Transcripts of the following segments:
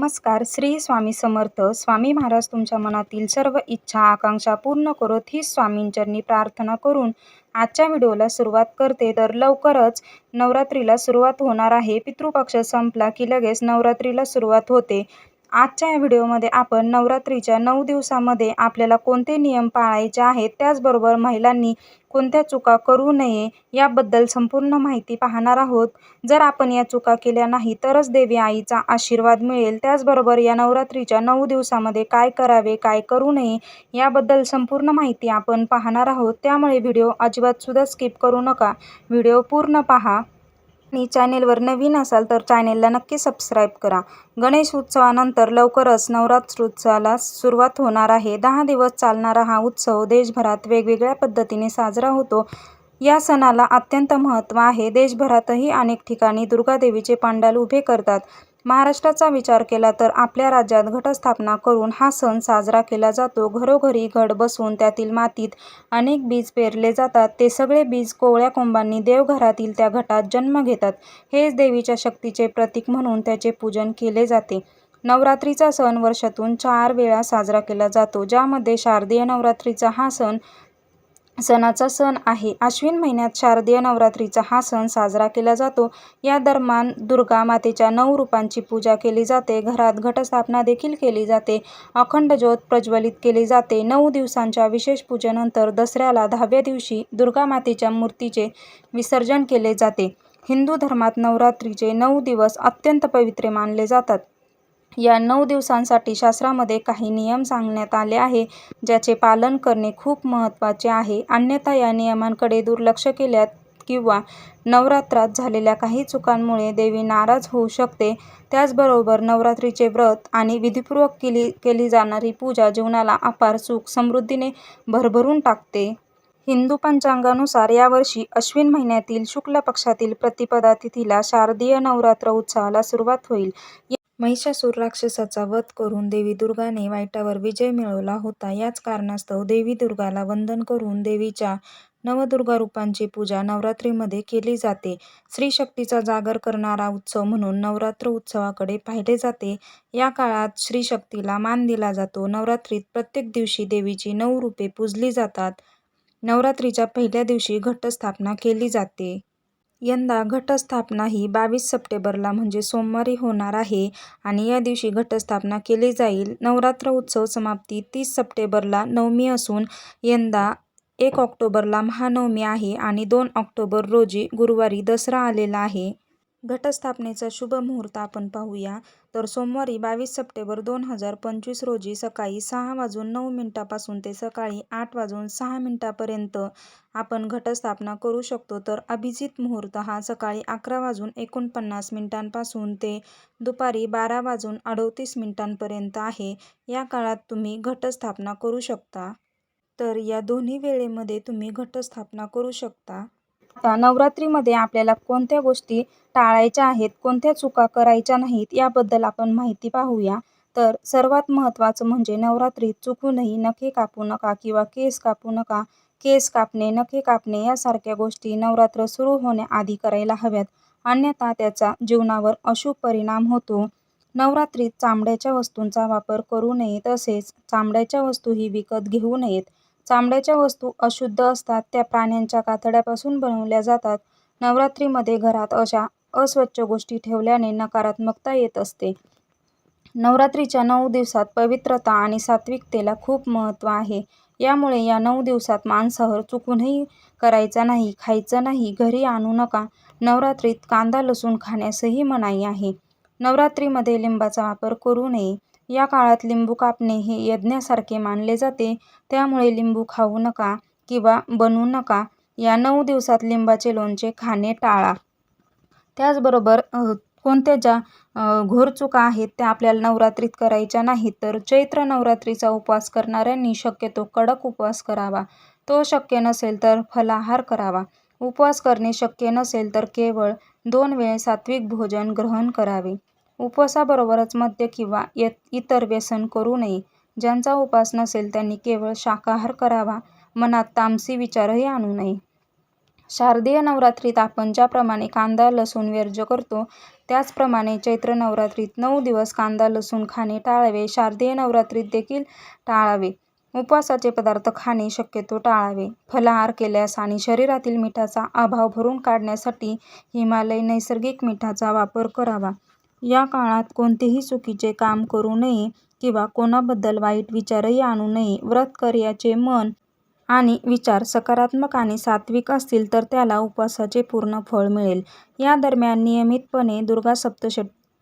नमस्कार. श्री स्वामी समर्थ. स्वामी महाराज तुमच्या मनातील सर्व इच्छा आकांक्षा पूर्ण करत ही स्वामींचरणी प्रार्थना करून आजच्या व्हिडिओला सुरुवात करते. तर लवकरच नवरात्रीला सुरुवात होणार आहे. पितृपक्ष संपला की लगेच नवरात्रीला सुरुवात होते. आजच्या या व्हिडिओमध्ये आपण नवरात्रीच्या नऊ दिवसामध्ये आपल्याला कोणते नियम पाळायचे आहेत त्याचबरोबर महिलांनी कोणत्या चुका करू नये याबद्दल संपूर्ण माहिती पाहणार आहोत. जर आपण या चुका केल्या नाही तरच देवी आईचा आशीर्वाद मिळेल. त्याचबरोबर या नवरात्रीच्या नऊ दिवसामध्ये काय करावे काय करू नये याबद्दल संपूर्ण माहिती आपण पाहणार आहोत. त्यामुळे व्हिडिओ अजिबातसुद्धा स्किप करू नका. व्हिडिओ पूर्ण पहा. आणि चॅनेलवर नवीन असाल तर चॅनेलला नक्की सबस्क्राईब करा. गणेश उत्सवानंतर लवकरच नवरात्रोत्सवाला सुरुवात होणार आहे. दहा दिवस चालणारा हा उत्सव देशभरात वेगवेगळ्या पद्धतीने साजरा होतो. या सणाला अत्यंत महत्त्व आहे. देशभरातही अनेक ठिकाणी दुर्गादेवीचे पांडाल उभे करतात. महाराष्ट्राचा विचार केला तर आपल्या राज्यात घटस्थापना करून हा सण साजरा केला जातो. घरोघरी घट बसून त्यातील मातीत अनेक बीज पेरले जातात. ते सगळे बीज कोवळ्या कोंबांनी देवघरातील त्या घटात जन्म घेतात. हेच देवीच्या शक्तीचे प्रतीक म्हणून त्याचे पूजन केले जाते. नवरात्रीचा सण वर्षातून चार वेळा साजरा केला जातो ज्यामध्ये शारदीय नवरात्रीचा हा सण सणाचा सण आहे. आश्विन महिन्यात शारदीय नवरात्रीचा हा सण साजरा केला जातो. या दरम्यान दुर्गा मातेच्या नऊ रूपांची पूजा केली जाते. घरात घटस्थापना देखील केली जाते. अखंड ज्योत प्रज्वलित केली जाते. नऊ दिवसांच्या विशेष पूजेनंतर दसऱ्याला दहाव्या दिवशी दुर्गा मातेच्या मूर्तीचे विसर्जन केले जाते. हिंदू धर्मात नवरात्रीचे नऊ दिवस अत्यंत पवित्र मानले जातात. या नऊ दिवसांसाठी शास्त्रामध्ये काही नियम सांगण्यात आले आहे ज्याचे पालन करणे खूप महत्त्वाचे आहे. अन्यथा या नियमांकडे दुर्लक्ष केल्यात किंवा नवरात्रात झालेल्या काही चुकांमुळे देवी नाराज होऊ शकते. त्याचबरोबर नवरात्रीचे व्रत आणि विधीपूर्वक केली केली जाणारी पूजा जीवनाला अपार सुख समृद्धीने भरभरून टाकते. हिंदू पंचांगानुसार यावर्षी अश्विन महिन्यातील शुक्ल पक्षातील प्रतिपदा तिथीला शारदीय नवरात्र उत्सवाला सुरुवात होईल. महिषासूर राक्षसाचा वध करून देवी दुर्गाने वाईटावर विजय मिळवला होता. याच कारणास्तव देवी दुर्गाला वंदन करून देवीच्या नवदुर्गा रूपांची पूजा नवरात्रीमध्ये केली जाते. स्त्रीशक्तीचा जागर करणारा उत्सव म्हणून नवरात्र उत्सवाकडे पाहिले जाते. या काळात स्त्रीशक्तीला मान दिला जातो. नवरात्रीत प्रत्येक दिवशी देवीची नऊ रूपे पूजली जातात. नवरात्रीच्या पहिल्या दिवशी घटस्थापना केली जाते. यंदा घटस्थापना ही बावीस सप्टेंबरला म्हणजे सोमवारी होणार आहे आणि या दिवशी घटस्थापना केली जाईल. नवरात्र उत्सव समाप्ती तीस सप्टेंबरला नवमी असून यंदा एक ऑक्टोबरला महानवमी आहे आणि दोन ऑक्टोबर रोजी गुरुवारी दसरा आलेला आहे. घटस्थापनेचा शुभ मुहूर्त आपण पाहूया. तर सोमवारी बावीस सप्टेंबर दोन हजार पंचवीस रोजी सकाळी सहा वाजून नऊ मिनिटापासून ते सकाळी आठ वाजून सहा मिनिटापर्यंत आपण घटस्थापना करू शकतो. तर अभिजित मुहूर्त हा सकाळी अकरा वाजून एकोणपन्नास मिनिटांपासून ते दुपारी बारा वाजून अडतीस मिनिटांपर्यंत आहे. या काळात तुम्ही घटस्थापना करू शकता. तर या दोन्ही वेळेमध्ये तुम्ही घटस्थापना करू शकता. आता नवरात्रीमध्ये आपल्याला कोणत्या गोष्टी टाळायच्या आहेत कोणत्या चुका करायच्या नाहीत याबद्दल आपण माहिती पाहूया. तर सर्वात महत्त्वाचं म्हणजे नवरात्रीत चुकूनही नखे कापू नका किंवा केस कापू नका. केस कापणे नखे कापणे यासारख्या गोष्टी नवरात्र सुरू होण्याआधी करायला हव्यात. अन्यथा त्याचा जीवनावर अशुभ परिणाम होतो. नवरात्रीत चामड्याच्या वस्तूंचा वापर करू नये तसेच चामड्याच्या वस्तूही विकत घेऊ नयेत. चामड्याच्या वस्तू अशुद्ध असतात त्या प्राण्यांच्या कातड्यापासून बनवल्या जातात. नवरात्रीमध्ये घरात अशा अस्वच्छ गोष्टी ठेवल्याने नकारात्मकता येत असते. नवरात्रीच्या नऊ दिवसात पवित्रता आणि सात्विकतेला खूप महत्त्व आहे. यामुळे या नऊ दिवसात मांसाहार चुकूनही करायचा नाही खायचं नाही घरी आणू नका. नवरात्रीत कांदा लसूण खाण्यासही मनाई आहे. नवरात्रीमध्ये लिंबाचा वापर करू नये. या काळात लिंबू कापणे हे यज्ञासारखे मानले जाते. त्यामुळे लिंबू खाऊ नका किंवा बनवू नका. या नऊ दिवसात लिंबाचे लोणचे खाणे टाळा. त्याचबरोबर कोणत्या ज्या घोर चुका आहेत त्या आपल्याला नवरात्रीत करायच्या नाहीत तर चैत्र नवरात्रीचा उपवास करणाऱ्यांनी शक्यतो कडक उपवास करावा. तो शक्य नसेल तर फलाहार करावा. उपवास करणे शक्य नसेल तर केवळ दोन वेळे सात्विक भोजन ग्रहण करावे. उपवासाबरोबरच मद्य किंवा इतर व्यसन करू नये ज्यांचा उपास नसेल त्यांनी केवळ शाकाहार करावा मनात तामसी विचारही आणू नये शारदीय नवरात्रीत आपण ज्याप्रमाणे कांदा लसूण वर्ज्य करतो त्याचप्रमाणे चैत्र नवरात्रीत नऊ दिवस कांदा लसूण खाणे टाळावे. शारदीय नवरात्रीत देखील टाळावे. उपवासाचे पदार्थ खाणे शक्यतो टाळावे. फलाहार केल्यास आणि शरीरातील मिठाचा अभाव भरून काढण्यासाठी हिमालय नैसर्गिक मिठाचा वापर करावा. या काळात कोणतेही चुकीचे काम करू नये किंवा कोणाबद्दल वाईट विचारही आणू नये. व्रत कर्त्याचे मन आणि विचार सकारात्मक आणि सात्विक असतील तर त्याला उपवासाचे पूर्ण फळ मिळेल. या दरम्यान नियमितपणे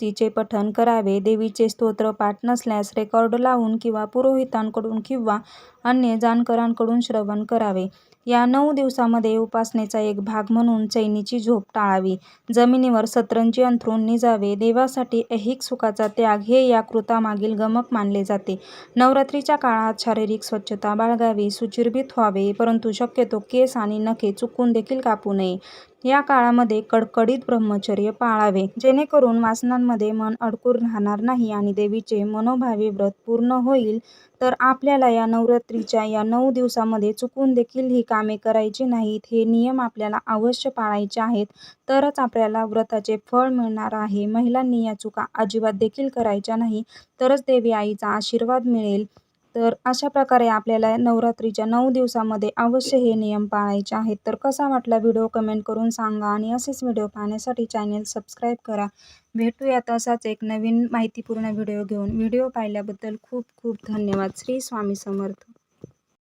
दुर्गासप्तशतीचे पठण करावे. देवीचे स्तोत्र पाठ नसल्यास रेकॉर्ड लावून किंवा पुरोहितांकडून किंवा अन्य जाणकारांकडून श्रवण करावे. या नऊ दिवसामध्ये उपासनेचा एक भाग म्हणून चैनीची झोप टाळावी. जमिनीवर सतरंजी अंथरून निजावे. देवासाठी ऐहिक सुखाचा त्याग हे या कृतामागील गमक मानले जाते. नवरात्रीच्या काळात शारीरिक स्वच्छता बाळगावी. सुचिर्भित व्हावे परंतु शक्यतो केस आणि नखे चुकून देखील कापू नये. या काळामध्ये कडकडीत ब्रह्मचर्य पाळावे. जेणेकरून वासनांमध्ये मन अडकून राहणार नाही आणि देवीचे मनोभावे व्रत पूर्ण होईल. तर आपल्याला या नवरात्रीच्या या नऊ दिवसामध्ये चुकून देखील ही कामे करायची नाहीत. हे नियम आपल्याला अवश्य पाळायचे आहेत तरच आपल्याला व्रताचे फळ मिळणार आहे. महिलांनी या चुका अजिबात देखील करायच्या नाही तरच देवी आईचा आशीर्वाद मिळेल. तर अशा प्रकारे आपल्याला नवरात्रीच्या नऊ दिवसामध्ये अवश्य हे नियम पाळायचे आहेत. तर कसा वाटला व्हिडिओ कमेंट करून सांगा आणि असेच व्हिडिओ पाहण्यासाठी चॅनेल सबस्क्राईब करा. भेटूयात असाच एक नवीन माहितीपूर्ण व्हिडिओ घेऊन. व्हिडिओ पाहिल्याबद्दल खूप खूप धन्यवाद. श्री स्वामी समर्थ.